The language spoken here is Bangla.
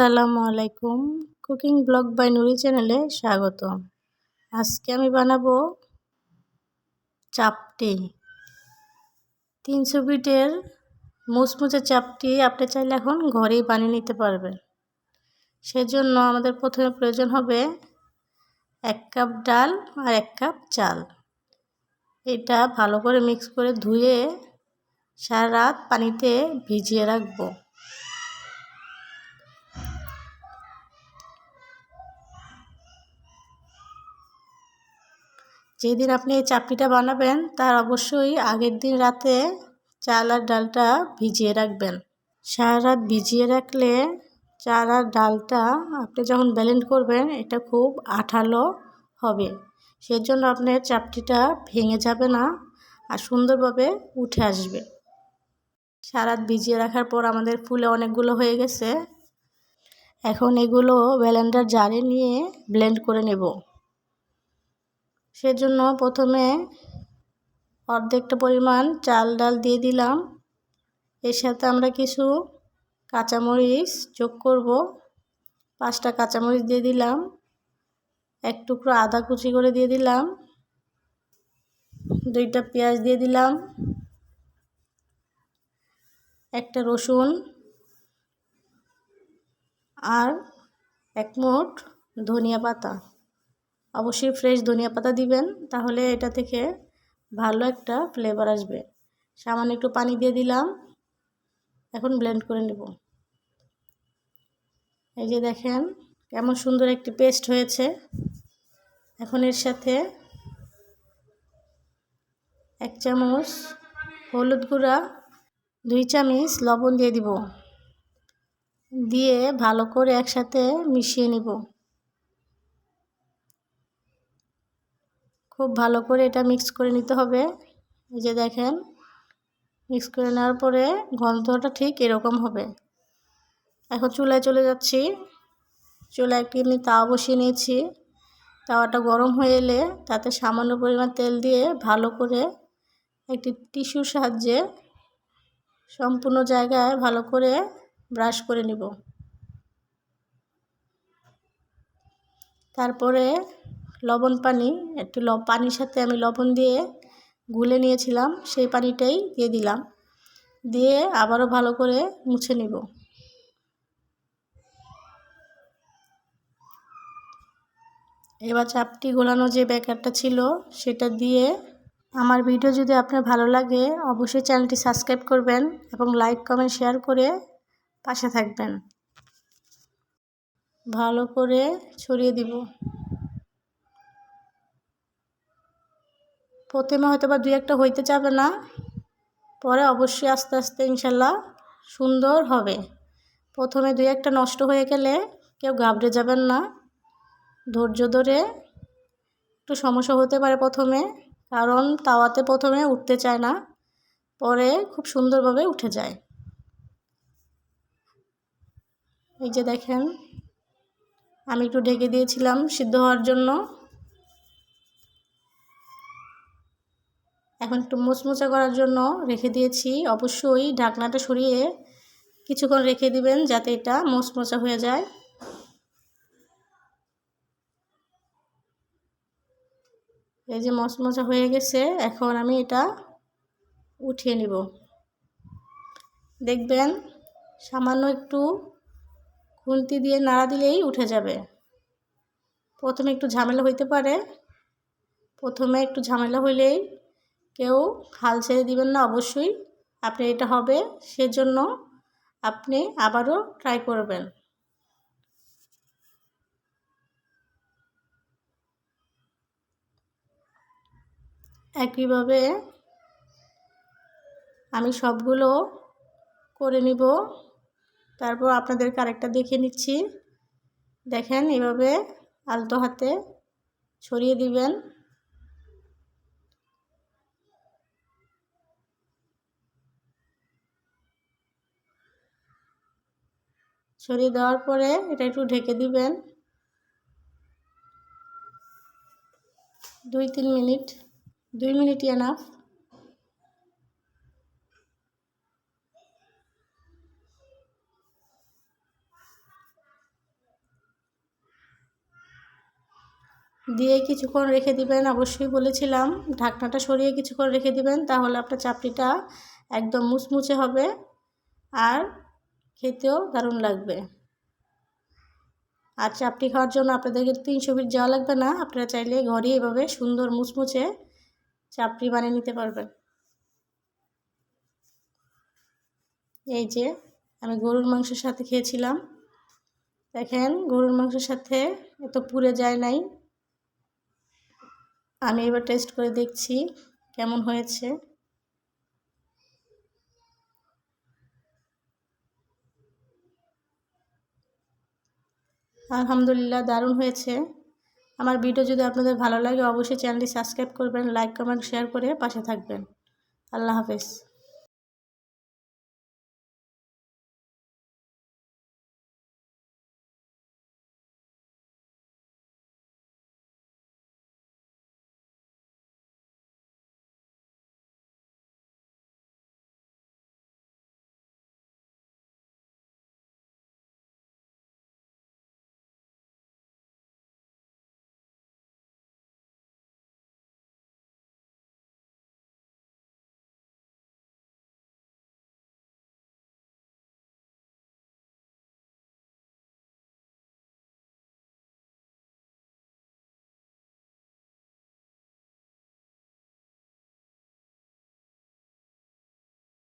আসসালামু আলাইকুম। কুকিং ব্লগ বাই নুরি চ্যানেলে স্বাগত আজকে আমি বানাবো চাপটি। তিনশো বিটের মুচমুচে চাপটি আপনি চাইলে এখন ঘরেই বানিয়ে নিতে পারবেন। সেজন্য আমাদের প্রথমে প্রয়োজন হবে এক কাপ ডাল আর এক কাপ চাল। এটা ভালো করে মিক্স করে ধুয়ে সারা রাত পানিতে ভিজিয়ে রাখব। যেদিন আপনি এই চাপড়িটা বানাবেন, তার অবশ্যই আগের দিন রাতে চাল আর ডালটা ভিজিয়ে রাখবেন। সারা রাত ভিজিয়ে রাখলে চাল আর ডালটা আপনি যখন ব্যালেন্ড করবেন, এটা খুব আঠালো হবে। সেজন্য আপনার চাপটিটা ভেঙে যাবে না আর সুন্দরভাবে উঠে আসবে। সারাত ভিজিয়ে রাখার পর আমাদের ফুলে অনেকগুলো হয়ে গেছে। এখন এগুলো ব্যালেন্ডার জারে নিয়ে ব্লেন্ড করে নেব। সেজন্য প্রথমে অর্ধেকটা পরিমাণ চাল ডাল দিয়ে দিলাম। এর সাথে আমরা কিছু কাঁচামরিচ যোগ করব। পাঁচটা কাঁচামরিচ দিয়ে দিলাম। এক টুকরো আদা কুচি করে দিয়ে দিলাম। দুইটা পেঁয়াজ দিয়ে দিলাম। একটা রসুন আর এক ধনিয়া পাতা। অবশ্যই ফ্রেশ ধনিয়া পাতা দিবেন, তাহলে এটা থেকে ভালো একটা ফ্লেভার আসবে। সামান্য একটু পানি দিয়ে দিলাম, এখন ব্লেন্ড করে নেব। এই যে দেখেন, কেমন সুন্দর একটি পেস্ট হয়েছে। এখন এর সাথে এক চামচ হলুদ গুঁড়া, দুই চামচ লবণ দিয়ে দিব। দিয়ে ভালো করে একসাথে মিশিয়ে নিব। খুব ভালো করে এটা মিক্স করে নিতে হবে। এই যে দেখেন মিক্স করে নেওয়ার পরে গন্ধটা ঠিক এরকম হবে। এখন চুলায় চলে যাচ্ছি। চুলায় একটি আমি তাওয়া বসিয়ে নিয়েছি। তাওয়াটা গরম হয়ে এলে তাতে সামান্য পরিমাণ তেল দিয়ে ভালো করে একটি টিস্যুর সাহায্যে সম্পূর্ণ জায়গায় ভালো করে ব্রাশ করে নিব। তারপরে লবণ পানি, একটু পানির সাথে আমি লবণ দিয়ে গুলে নিয়েছিলাম, সেই পানিটাই দিয়ে দিলাম। দিয়ে আবারও ভালো করে মুছে নিব। এবার চাপটি গোলানো যে ব্যাকারটা ছিল, সেটা দিয়ে আমার ভিডিও যদি আপনার ভালো লাগে, অবশ্যই চ্যানেলটি সাবস্ক্রাইব করবেন এবং লাইক, কমেন্ট, শেয়ার করে পাশে থাকবেন। ভালো করে ছড়িয়ে দিব। প্রথমে হয়তো বা দুই একটা হইতে যাবে না, পরে অবশ্যই আস্তে আস্তে ইনশাল্লাহ সুন্দর হবে। প্রথমে দুই একটা নষ্ট হয়ে গেলে কেউ ঘাবড়ে যাবেন না, ধৈর্য ধরে একটু সমস্যা হতে পারে প্রথমে, কারণ তাওয়াতে প্রথমে উঠতে চায় না, পরে খুব সুন্দরভাবে উঠে যায়। এই যে দেখেন, আমি একটু ঢেকে দিয়েছিলাম সিদ্ধ হওয়ার জন্য। এখন একটু মুচমুচা করার জন্য রেখে দিয়েছি। অবশ্যই ঢাকনাটা সরিয়ে কিছুক্ষণ রেখে দিবেন যাতে এটা মুচমুচা হয়ে যায়। এই যে মচমচা হয়ে গেছে, এখন আমি এটা উঠিয়ে নিব। দেখবেন সামান্য একটু খুন্তি দিয়ে নাড়া দিলেই উঠে যাবে। প্রথমে একটু ঝামেলা হইতে পারে। প্রথমে একটু ঝামেলা হইলেই কেউ হাল ছেড়ে দিবেন না অবশ্যই। আপনি এটা হবে, সেজন্য আপনি আবারও ট্রাই করবেন। একইভাবে আমি সবগুলো করে নিব। তারপর আপনাদেরকে আরেকটা দেখে নিচ্ছি। দেখেন, এভাবে আলতো হাতে ছড়িয়ে দিবেন। ছড়িয়ে দেওয়ার পরে এটা একটু ঢেকে দিবেন। দুই তিন মিনিট। দুই মিনিট এনাফ দিয়ে কিছুক্ষণ রেখে দিবেন, অবশ্যই বলেছিলাম, ঢাকনাটা সরিয়ে কিছুক্ষণ রেখে দিবেন, তাহলে আপনার চাপড়িটা একদম মুচমুচে হবে। আর খেতেও দারুণ লাগবে। আর চাপটি খাওয়ার জন্য আপনাদেরকে তিনশো ফিট যাওয়া লাগবে না। আপনারা চাইলে ঘরে এভাবে সুন্দর মুচমুচে চাপটি বানিয়ে নিতে পারবেন। এই যে, আমি গরুর মাংসের সাথে খেয়েছিলাম। দেখেন, গরুর মাংসের সাথে এত পুড়ে যায় নাই। আমি এবার টেস্ট করে দেখছি কেমন হয়েছে। আলহামদুলিল্লাহ, দারুণ হয়েছে। আমার ভিডিও যদি আপনাদের ভালো লাগে, অবশ্যই চ্যানেলটি সাবস্ক্রাইব করবেন, লাইক, কমেন্ট, শেয়ার করে পাশে থাকবেন। আল্লাহ হাফেজ।